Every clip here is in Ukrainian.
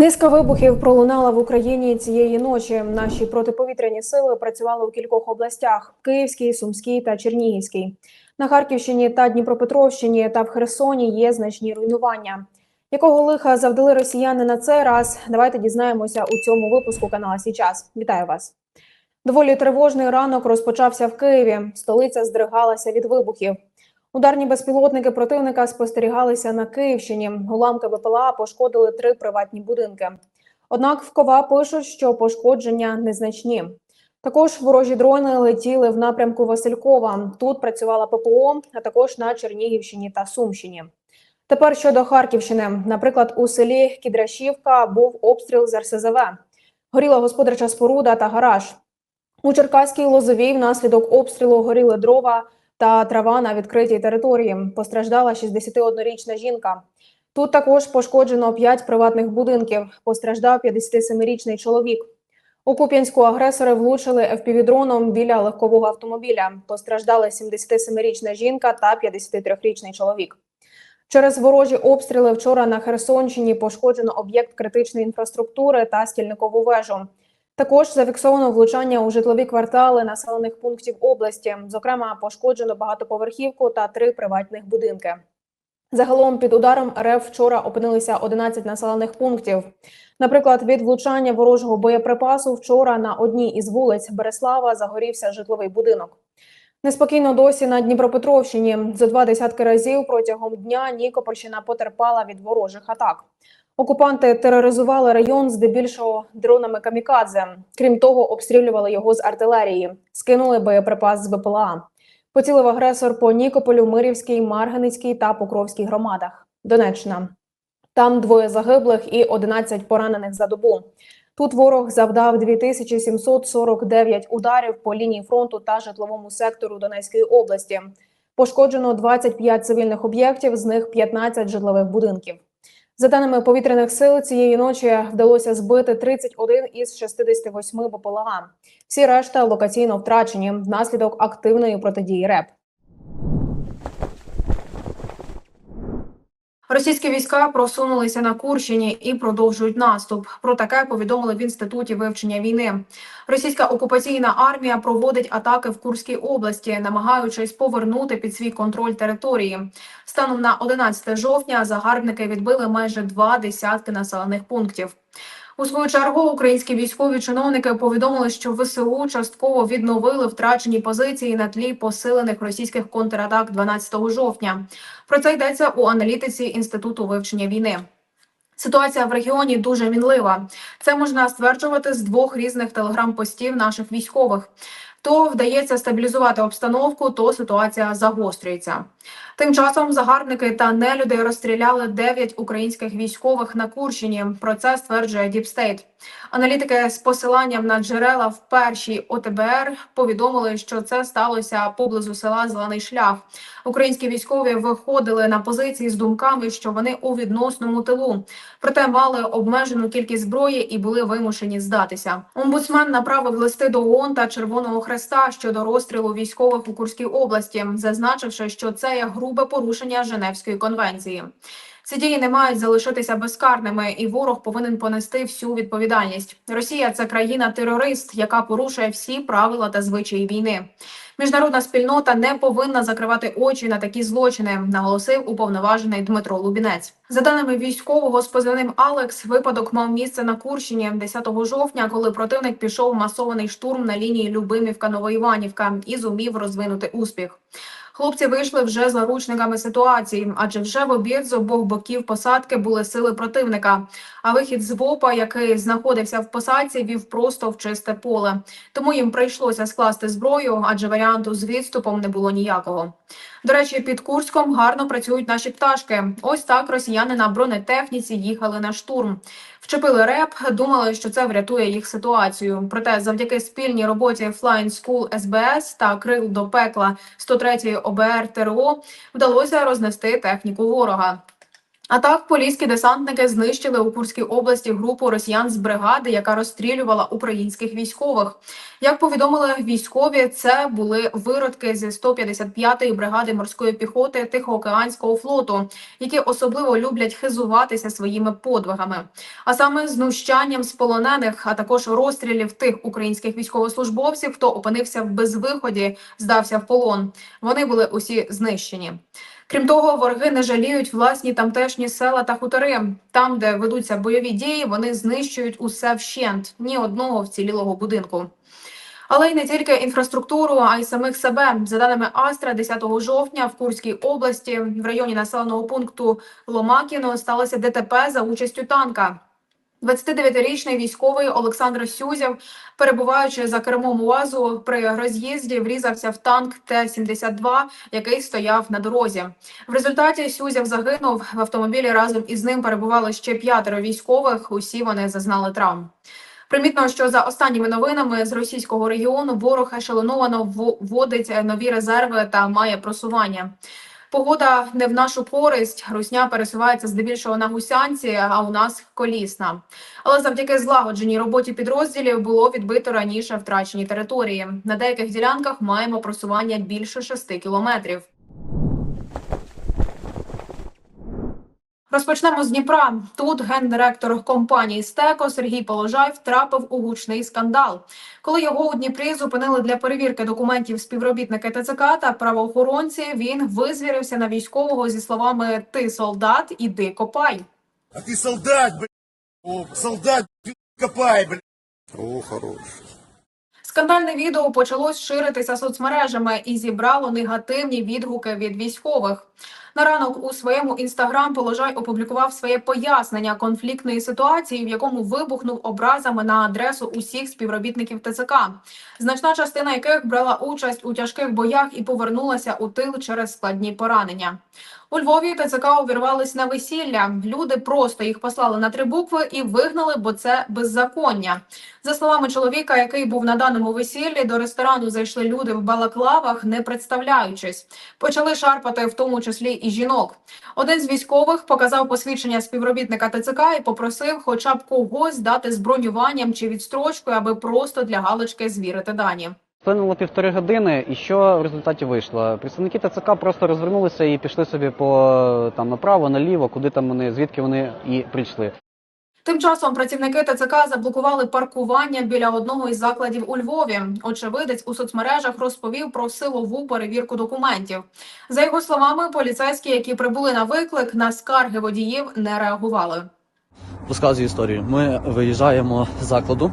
Низка вибухів пролунала в Україні цієї ночі. Наші протиповітряні сили працювали у кількох областях: Київській, Сумській та Чернігівській. На Харківщині та Дніпропетровщині та в Херсоні є значні руйнування. Якого лиха завдали росіяни на цей раз? Давайте дізнаємося у цьому випуску канала Січас. Вітаю вас. Доволі тривожний ранок розпочався в Києві. Столиця здригалася від вибухів. Ударні безпілотники противника спостерігалися на Київщині. Уламки БПЛА пошкодили три приватні будинки. Однак в КОВА пишуть, що пошкодження незначні. Також ворожі дрони летіли в напрямку Василькова. Тут працювала ППО, а також на Чернігівщині та Сумщині. Тепер щодо Харківщини, наприклад, у селі Кідрашівка був обстріл з РСЗВ. Горіла господарча споруда та гараж. У Черкаській Лозовій внаслідок обстрілу горіли дрова та трава на відкритій території. Постраждала 61-річна жінка. Тут також пошкоджено 5 приватних будинків. Постраждав 57-річний чоловік. У Куп'янську агресори влучили FPV-дроном біля легкового автомобіля. Постраждали 77-річна жінка та 53-річний чоловік. Через ворожі обстріли вчора на Херсонщині пошкоджено об'єкт критичної інфраструктури та стільникову вежу. Також зафіксовано влучання у житлові квартали населених пунктів області. Зокрема, пошкоджено багатоповерхівку та три приватних будинки. Загалом під ударом РФ вчора опинилися 11 населених пунктів. Наприклад, від влучання ворожого боєприпасу вчора на одній із вулиць Береслава загорівся житловий будинок. Неспокійно досі на Дніпропетровщині. За два десятки разів протягом дня Нікопольщина потерпала від ворожих атак. Окупанти тероризували район здебільшого дронами камікадзе. Крім того, обстрілювали його з артилерії, скинули боєприпас з БПЛА. Поцілив агресор по Нікополю, Мирівській, Марганицькій та Покровській громадах. Донеччина. Там двоє загиблих і 11 поранених за добу. Тут ворог завдав 2749 ударів по лінії фронту та житловому сектору Донецької області. Пошкоджено 25 цивільних об'єктів, з них 15 житлових будинків. За даними повітряних сил, цієї ночі вдалося збити 31 із 68 БПЛА. Всі решта локаційно втрачені внаслідок активної протидії РЕП. Російські війська просунулися на Курщині і продовжують наступ. Про таке повідомили в інституті вивчення війни. Російська окупаційна армія проводить атаки в Курській області, намагаючись повернути під свій контроль території. Станом на 11 жовтня загарбники відбили майже два десятки населених пунктів. У свою чергу українські військові чиновники повідомили, що ВСУ частково відновили втрачені позиції на тлі посилених російських контратак 12 жовтня. Про це йдеться у аналітиці інституту вивчення війни. Ситуація в регіоні дуже мінлива. Це можна стверджувати з двох різних телеграм-постів наших військових. То вдається стабілізувати обстановку, то ситуація загострюється. Тим часом загарбники та нелюди розстріляли 9 українських військових на Курщині. Про це стверджує Діпстейт. Аналітики з посиланням на джерела в першій ОТБР повідомили, що це сталося поблизу села Зелений Шлях. Українські військові виходили на позиції з думками, що вони у відносному тилу, проте мали обмежену кількість зброї і були вимушені здатися. Омбудсмен направив листи до ООН та Червоного Хреста щодо розстрілу військових у Курській області, зазначивши, що це є грубе порушення Женевської конвенції. Ці дії не мають залишитися безкарними, і ворог повинен понести всю відповідальність. Росія це країна-терорист, яка порушує всі правила та звичаї війни. Міжнародна спільнота не повинна закривати очі на такі злочини, наголосив уповноважений Дмитро Лубінець. За даними військового з позивним Алекс, випадок мав місце на Курщині 10 жовтня, коли противник пішов масований штурм на лінії Любимівка Новоіванівка і зумів розвинути успіх. Хлопці вийшли вже заручниками ситуації, адже вже в обід з обох боків посадки були сили противника. А вихід з ВОПа, який знаходився в посадці, вів просто в чисте поле. Тому їм прийшлося скласти зброю, адже варіанту з відступом не було ніякого. До речі, під Курськом гарно працюють наші пташки. Ось так росіяни на бронетехніці їхали на штурм. Вчепили реп, думали, що це врятує їх ситуацію. Проте, завдяки спільній роботі Flying School СБС та крил до пекла 103-ї ОБР ТРО вдалося рознести техніку ворога. А так, поліські десантники знищили у Курській області групу росіян з бригади, яка розстрілювала українських військових. Як повідомили військові, це були виродки зі 155-ї бригади морської піхоти Тихоокеанського флоту, які особливо люблять хизуватися своїми подвигами, а саме знущанням з полонених, а також розстрілів тих українських військовослужбовців, хто опинився в безвиході, здався в полон. Вони були усі знищені. Крім того, вороги не жаліють власні тамтешні села та хутори. Там, де ведуться бойові дії, вони знищують усе вщент, ні одного вцілілого будинку. Але й не тільки інфраструктуру, а й самих себе. За даними Астра, 10 жовтня в Курській області в районі населеного пункту Ломакіно сталося ДТП за участю танка. 29-річний військовий Олександр Сюзєв, перебуваючи за кермом УАЗу, при роз'їзді врізався в танк Т-72, який стояв на дорозі. В результаті Сюзєв загинув. В автомобілі разом із ним перебували ще п'ятеро військових. Усі вони зазнали травм. Примітно, що за останніми новинами з російського регіону ворог ешелоновано вводить нові резерви та має просування. Погода не в нашу користь. Русня пересувається здебільшого на гусянці, а у нас колісна. Але завдяки злагодженій роботі підрозділів було відбито раніше втрачені території. На деяких ділянках маємо просування більше 6 кілометрів. Розпочнемо з Дніпра. Тут гендиректор компанії Стеко Сергій Положай втрапив у гучний скандал. Коли його у Дніпрі зупинили для перевірки документів співробітники ТЦК та правоохоронці, він визвірився на військового зі словами Ти солдат, іди копай. А ты солдат, блядь. О, солдат, блядь, копай, блядь. О, хорош. Скандальне відео почалось ширитися соцмережами і зібрало негативні відгуки від військових. На ранок у своєму інстаграм Положай опублікував своє пояснення конфліктної ситуації, в якому вибухнув образами на адресу усіх співробітників ТЦК, значна частина яких брала участь у тяжких боях і повернулася у тил через складні поранення. У Львові ТЦК увірвались на весілля. Люди просто їх послали на три букви і вигнали, бо це беззаконня. За словами чоловіка, який був на даному весіллі, до ресторану зайшли люди в балаклавах, не представляючись. Почали шарпати, в тому числі і жінок. Один з військових показав посвідчення співробітника ТЦК і попросив хоча б когось дати з бронюванням чи відстрочкою, аби просто для галочки звірити дані. Вплинуло півтори години, і що в результаті вийшло? Представники ТЦК просто розвернулися і пішли собі по там направо, наліво, куди там вони, звідки вони і прийшли. Тим часом працівники ТЦК заблокували паркування біля одного із закладів у Львові. Очевидець у соцмережах розповів про силову перевірку документів. За його словами, поліцейські, які прибули на виклик, на скарги водіїв не реагували. Розказую історію. Ми виїжджаємо з закладу.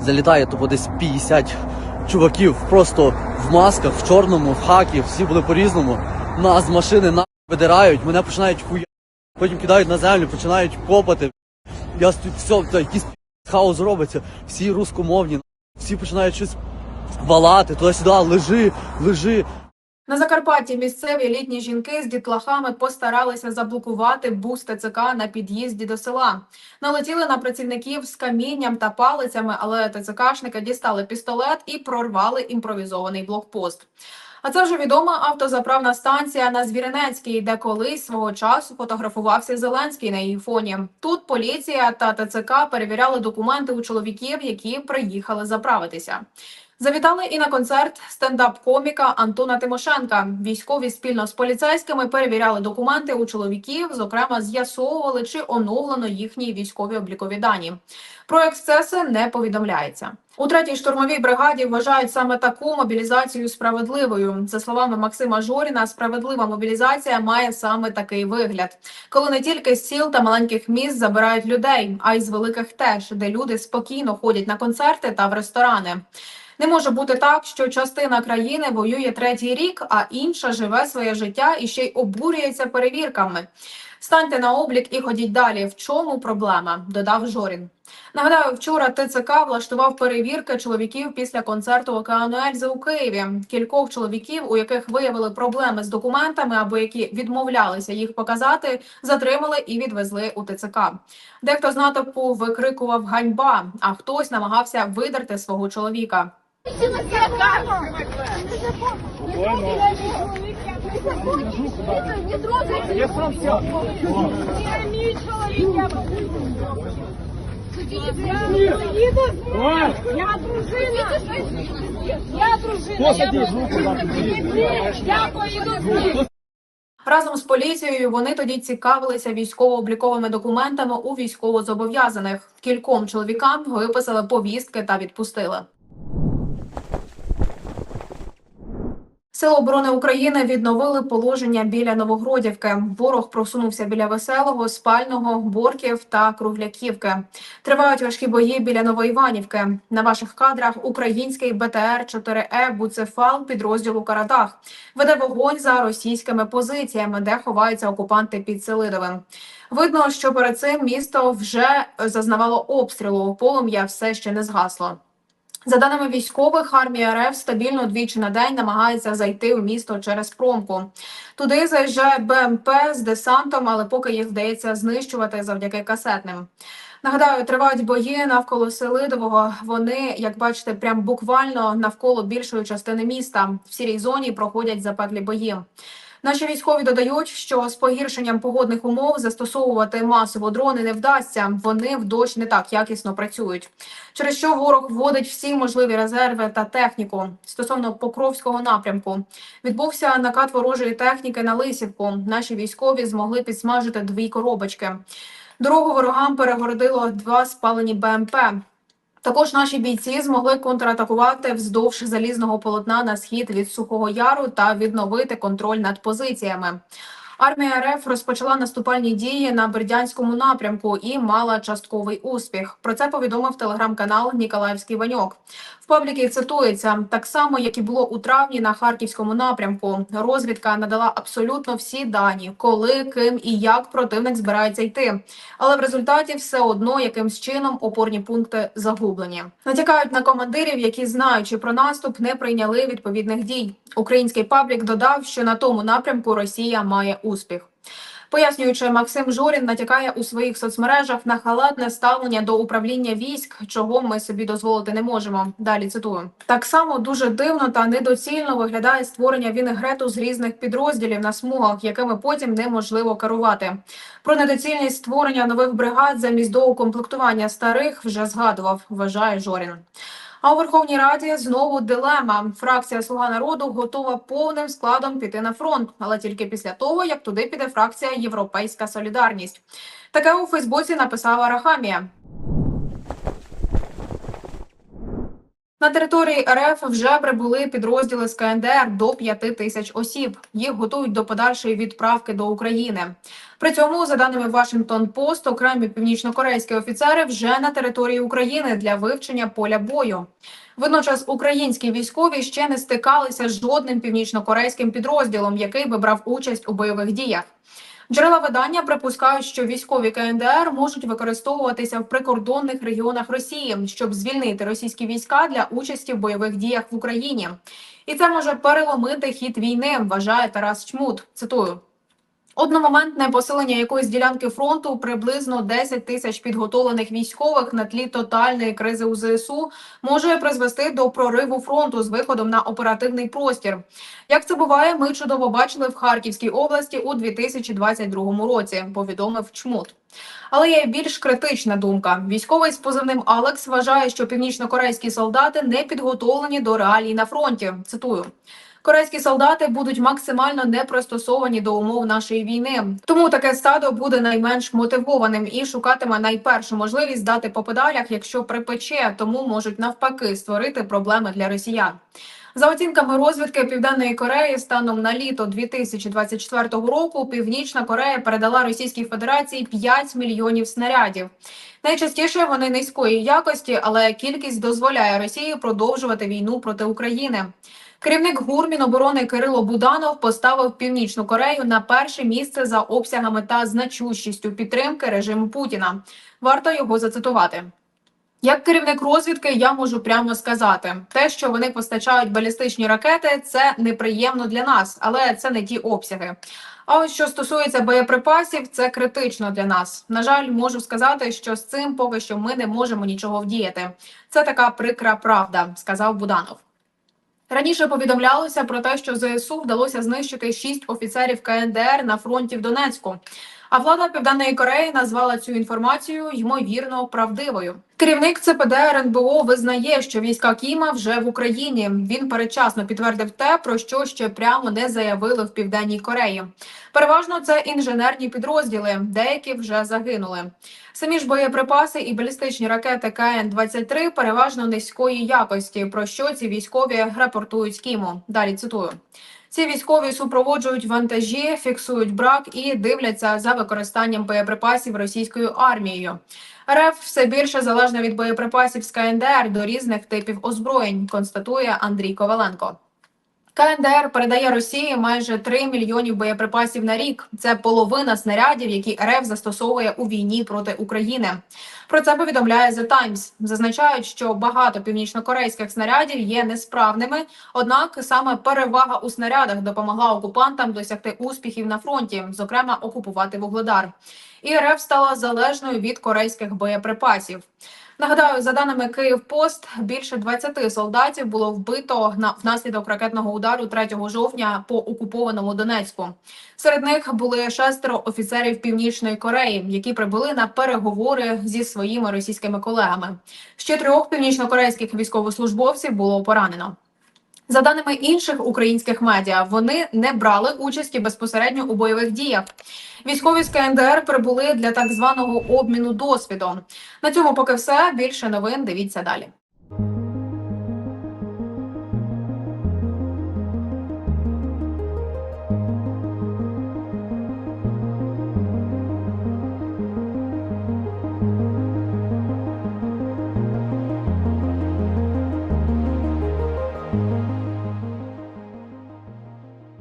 Залітає тупо десь 50 чуваків просто в масках, в чорному, в хакі, всі були по-різному. Нас з машини на видирають, мене починають хуя, потім кидають на землю, починають копати. Я тут все, та якийсь хаос робиться, всі рускомовні, всі починають щось валати, туди-сюди, лежи, лежи. На Закарпатті місцеві літні жінки з дітлахами постаралися заблокувати бус ТЦК на під'їзді до села. Налетіли на працівників з камінням та палицями, але ТЦКшники дістали пістолет і прорвали імпровізований блокпост. А це вже відома автозаправна станція на Звіринецькій, де колись свого часу фотографувався Зеленський на її фоні. Тут поліція та ТЦК перевіряли документи у чоловіків, які приїхали заправитися. Завітали і на концерт стендап-коміка Антона Тимошенка. Військові спільно з поліцейськими перевіряли документи у чоловіків, зокрема, з'ясовували, чи оновлено їхні військові облікові дані. Про ексцеси не повідомляється. У третій штурмовій бригаді вважають саме таку мобілізацію справедливою. За словами Максима Жоріна, справедлива мобілізація має саме такий вигляд, коли не тільки з сіл та маленьких міст забирають людей, а й з великих теж, де люди спокійно ходять на концерти та в ресторани. Не може бути так, що частина країни воює третій рік, а інша живе своє життя і ще й обурюється перевірками. Станьте на облік і ходіть далі. В чому проблема? додав Жорін. Нагадаю, вчора ТЦК влаштував перевірки чоловіків після концерту Океану Ельзи у Києві. Кількох чоловіків, у яких виявили проблеми з документами або які відмовлялися їх показати, затримали і відвезли у ТЦК. Дехто з натовпу викрикував ганьба, а хтось намагався видерти свого чоловіка. Не трогайте! Я сам. Я дружина. Я дружина. Я поеду. Разом з поліцією вони тоді цікавилися військово-обліковими документами у військовозобов'язаних. Кільком чоловікам виписали повістки та відпустили. Сили оборони України відновили положення біля Новогродівки. Ворог просунувся біля веселого, спального, борків та кругляківки. Тривають важкі бої біля Новоіванівки. На ваших кадрах український БТР 4Е Буцефал підрозділу Карадах веде вогонь за російськими позиціями, де ховаються окупанти під Селидовим. Видно, що перед цим місто вже зазнавало обстрілу. Полум'я все ще не згасло. За даними військових, армія РФ стабільно двічі на день намагається зайти в місто через промку. Туди заїжджає БМП з десантом, але поки їх вдається знищувати завдяки касетним. Нагадаю, тривають бої навколо Селидового. Вони, як бачите, прям буквально навколо більшої частини міста. В сірій зоні проходять запеклі бої. Наші військові додають, що з погіршенням погодних умов застосовувати масово дрони не вдасться. Вони в дощ не так якісно працюють. Через що ворог вводить всі можливі резерви та техніку стосовно Покровського напрямку. Відбувся накат ворожої техніки на Лисівку. Наші військові змогли підсмажити дві коробочки. Дорогу ворогам перегородило два спалені БМП. Також наші бійці змогли контратакувати вздовж залізного полотна на схід від Сухого Яру та відновити контроль над позиціями. Армія РФ розпочала наступальні дії на Бердянському напрямку і мала частковий успіх. Про це повідомив телеграм-канал Ніколаївський Ваньок. В пабліки цитується так само, як і було у травні на харківському напрямку. Розвідка надала абсолютно всі дані, коли, ким і як противник збирається йти. Але в результаті все одно якимсь чином опорні пункти загублені. Натякають на командирів, які знаючи про наступ, не прийняли відповідних дій. Український паблік додав, що на тому напрямку Росія має успіх. Пояснюючи, Максим Жорін натякає у своїх соцмережах на халатне ставлення до управління військ, чого ми собі дозволити не можемо. Далі цитую так само дуже дивно та недоцільно виглядає створення вінегрету з різних підрозділів на смугах, якими потім неможливо керувати. Про недоцільність створення нових бригад замість доукомплектування старих вже згадував. Вважає Жорін. А у Верховній Раді знову дилема. Фракція Слуга народу готова повним складом піти на фронт, але тільки після того, як туди піде фракція Європейська Солідарність. Таке у Фейсбуці написала Рахамія. На території РФ вже прибули підрозділи з КНДР до 5 тисяч осіб. Їх готують до подальшої відправки до України. При цьому, за даними Вашингтон Пост, окремі північнокорейські офіцери вже на території України для вивчення поля бою. Водночас українські військові ще не стикалися з жодним північнокорейським підрозділом, який би брав участь у бойових діях. Джерела видання припускають, що військові КНДР можуть використовуватися в прикордонних регіонах Росії, щоб звільнити російські війська для участі в бойових діях в Україні. І це може переломити хід війни, вважає Тарас Чмут. Цитую. Одномоментне посилення якоїсь ділянки фронту приблизно 10 тисяч підготовлених військових на тлі тотальної кризи у ЗСУ може призвести до прориву фронту з виходом на оперативний простір. Як це буває, ми чудово бачили в Харківській області у 2022 році. Повідомив Чмут. Але є більш критична думка. Військовий з позивним Алекс вважає, що північнокорейські солдати не підготовлені до реалій на фронті. Цитую. Корейські солдати будуть максимально не пристосовані до умов нашої війни. Тому таке стадо буде найменш мотивованим і шукатиме найпершу можливість дати по педалях, якщо припече, тому можуть навпаки створити проблеми для росіян. За оцінками розвідки Південної Кореї, станом на літо 2024 року Північна Корея передала Російській Федерації 5 мільйонів снарядів. Найчастіше вони низької якості, але кількість дозволяє Росії продовжувати війну проти України. Керівник ГУР Міноборони Кирило Буданов поставив Північну Корею на перше місце за обсягами та значущістю підтримки режиму Путіна. Варто його зацитувати. Як керівник розвідки, я можу прямо сказати, те, що вони постачають балістичні ракети, це неприємно для нас, але це не ті обсяги. А ось що стосується боєприпасів, це критично для нас. На жаль, можу сказати, що з цим поки що ми не можемо нічого вдіяти. Це така прикра правда, сказав Буданов. Раніше повідомлялося про те, що ЗСУ вдалося знищити шість офіцерів КНДР на фронті в Донецьку. А влада Південної Кореї назвала цю інформацію ймовірно правдивою. Керівник ЦПД РНБО визнає, що війська Кіма вже в Україні. Він передчасно підтвердив те, про що ще прямо не заявили в Південній Кореї. Переважно це інженерні підрозділи, деякі вже загинули. Самі ж боєприпаси і балістичні ракети КН-23 переважно низької якості, про що ці військові рапортують з Кіму. Далі цитую. Ці військові супроводжують вантажі, фіксують брак і дивляться за використанням боєприпасів російською армією. РФ все більше залежна від боєприпасів з КНДР до різних типів озброєнь, констатує Андрій Коваленко. КНДР передає Росії майже 3 мільйонів боєприпасів на рік. Це половина снарядів, які РФ застосовує у війні проти України. Про це повідомляє The Times. Зазначають, що багато північнокорейських снарядів є несправними. Однак саме перевага у снарядах допомогла окупантам досягти успіхів на фронті, зокрема окупувати вугледар. І РФ стала залежною від корейських боєприпасів. Нагадаю, за даними Київпост, більше 20 солдатів було вбито на внаслідок ракетного удару 3 жовтня по окупованому Донецьку. Серед них були шестеро офіцерів Північної Кореї, які прибули на переговори зі своїми російськими колегами. Ще трьох північнокорейських військовослужбовців було поранено. За даними інших українських медіа, вони не брали участі безпосередньо у бойових діях. Військові з КНДР прибули для так званого обміну досвідом. На цьому поки все. Більше новин дивіться далі.